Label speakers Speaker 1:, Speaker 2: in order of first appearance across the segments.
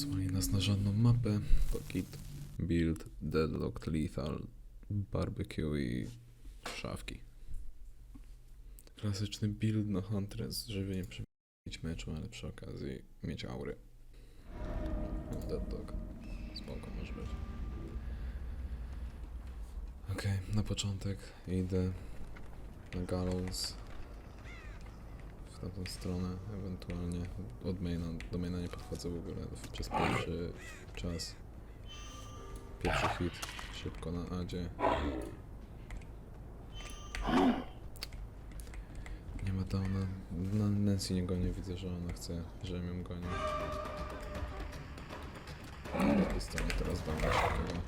Speaker 1: Wysłali nas na żadną mapę. To build, deadlocked, lethal, barbecue i szafki. Klasyczny build na Huntress, żeby nie przebić meczu, ale przy okazji mieć aury. Deadlock. Spoko może być. Okej, na początek idę na Gallows w tamtą stronę, ewentualnie od maina do maina nie podchodzę w ogóle przez pierwszy czas. Pierwszy hit, szybko na Adzie. Nie ma downa. Na Nancy nie gonię, widzę, że ona chce, żebym ją gonił. Drugiej strony teraz dam takiego.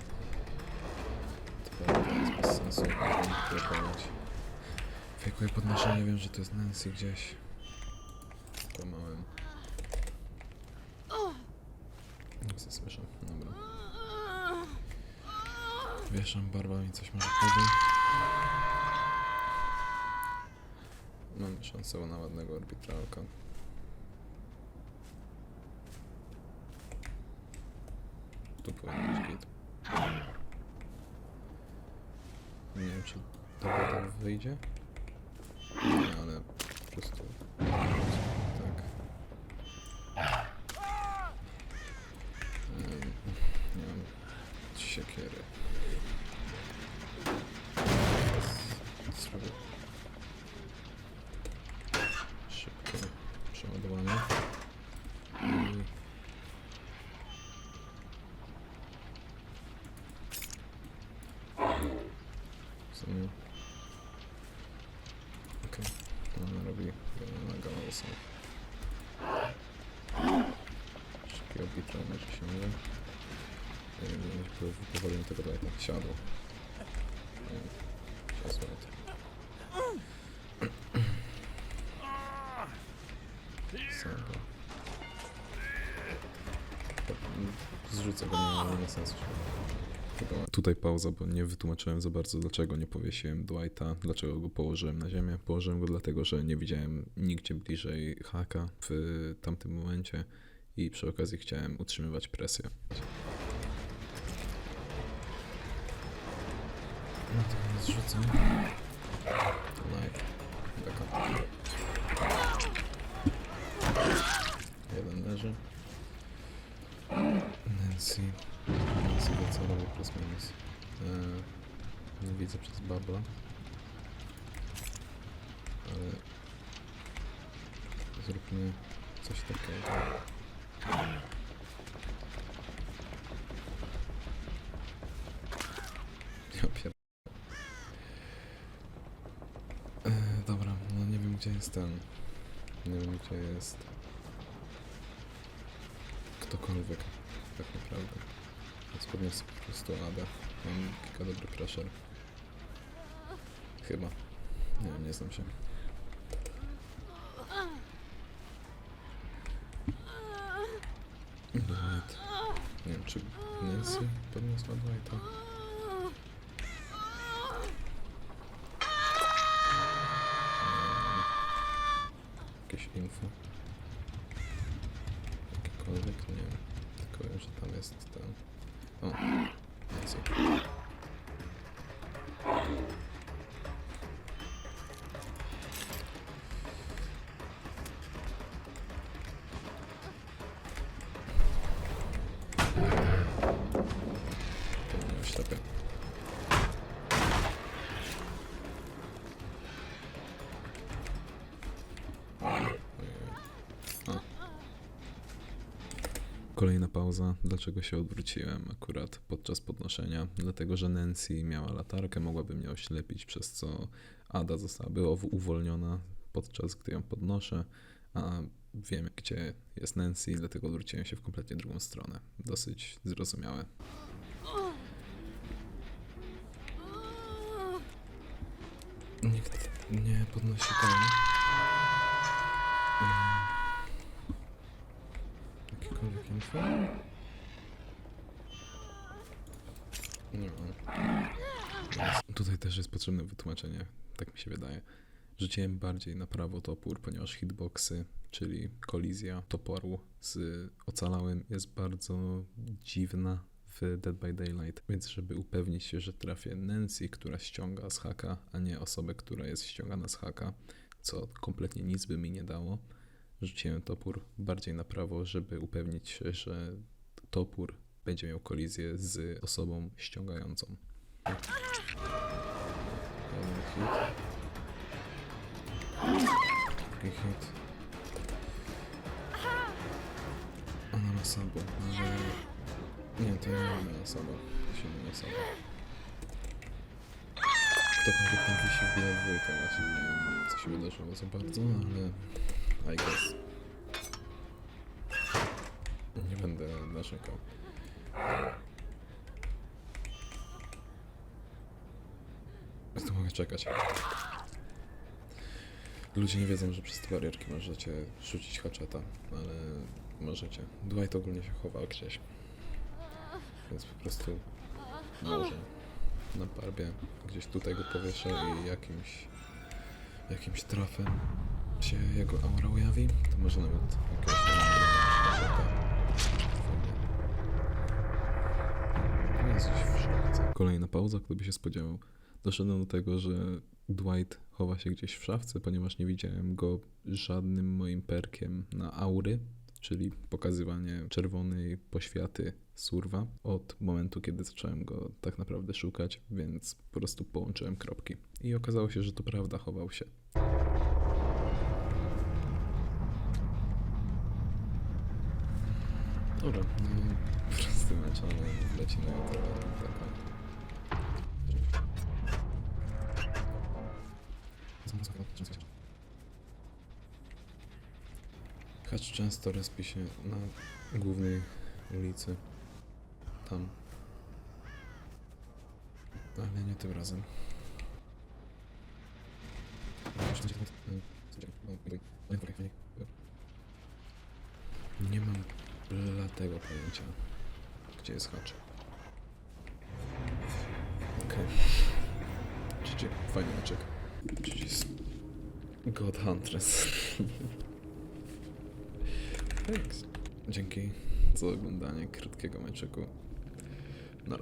Speaker 1: To jest bez sensu. Fejkuję podnoszenie, wiem, że to jest Nancy gdzieś. Kłamałem. Nic nie słyszę, dobra. Wieszam barwami, coś może wtedy. Mamy szansę na ładnego arbitralka. Tu powinien być git. Nie wiem, czy to tak wyjdzie? Nie, ale po prostu... Tak. Nie mam siekiery. Zrobię szybkie przeładowanie. Sumie... Okej, to ona robi na galausa. Szybki arbitralny, że się mylę. Nie wiem, powoli tego daje tak siadło. Wiem, siadło to. Zrzucę go, nie, nie ma sensu. Tutaj pauza, bo nie wytłumaczyłem za bardzo, dlaczego nie powiesiłem Dwighta, dlaczego go położyłem na ziemię. Położyłem go dlatego, że nie widziałem nigdzie bliżej haka w tamtym momencie i przy okazji chciałem utrzymywać presję. No. Backup. Jeden leży. Wie co robi plus minus. Eee, nie widzę przez babla. Ale... Zróbmy coś takiego. Ja dobra, no nie wiem gdzie jest ten. Nie wiem gdzie jest ktokolwiek tak naprawdę. Więc podniosę po prostu Adę. Mam kilka dobry pressure. Chyba. Nie wiem, nie znam się. Dwight. Nie wiem, czy Nancy podniosła Dwighta? Eee, Jakieś info? Jakiekolwiek? Nie wiem. Tylko wiem, że tam jest ten... O, Nancy. To nie oślepia. Kolejna pauza. Dlaczego się odwróciłem akurat podczas podnoszenia? Dlatego, że Nancy miała latarkę, mogłaby mnie oślepić, przez co Ada zostałaby uw- uwolniona podczas gdy ją podnoszę, a wiem gdzie jest Nancy, dlatego odwróciłem się w kompletnie drugą stronę. Dosyć zrozumiałe. Nikt nie podnosi tam. Jakiekolwiek info? Nie mam. Tutaj też jest potrzebne wytłumaczenie, tak mi się wydaje. Rzuciłem bardziej na prawo topór, ponieważ hitboxy, czyli kolizja toporu z ocalałym jest bardzo dziwna w Dead by Daylight, więc żeby upewnić się, że trafię Nancy, która ściąga z haka, a nie osobę, która jest ściągana z haka, co kompletnie nic by mi nie dało, rzuciłem topór bardziej na prawo, żeby upewnić się, że topór będzie miał kolizję z osobą ściągającą. Jeden hit. Drugi hit. Ona ma sabo, ale... Nie, to nie ma sabo. To się nie ma sabo. To konkretnie wisi w białą dwójkę, właśnie nie wiem, co się wydarzyło za bardzo, ale... I guess. Nie będę narzekał. Tu mogę czekać. Ludzie nie wiedzą, że przez te barierki możecie rzucić haczeta, ale możecie. Dwight ogólnie się chował gdzieś. Więc po prostu może na barbie gdzieś tutaj go powieszę i jakimś jakimś trafem się jego aura ujawi, to może nawet jakiegoś. Kolejna pauza, kto by się spodziewał. Doszedłem do tego, że Dwight chowa się gdzieś w szafce, ponieważ nie widziałem go żadnym moim perkiem na aury, czyli pokazywanie czerwonej poświaty surwa od momentu, kiedy zacząłem go tak naprawdę szukać, więc po prostu połączyłem kropki. I okazało się, że to prawda, chował się. Dobra, no, prosty mecz, ale leci na. Taka. Hacz często respi się na głównej ulicy. Tam. Ale nie tym razem. Nie mam bladego pojęcia, gdzie jest hacz. Okej. Okay. Fajny meczek. Przycisk. God Huntress. Thanks. Dzięki za oglądanie krótkiego meczyku. No.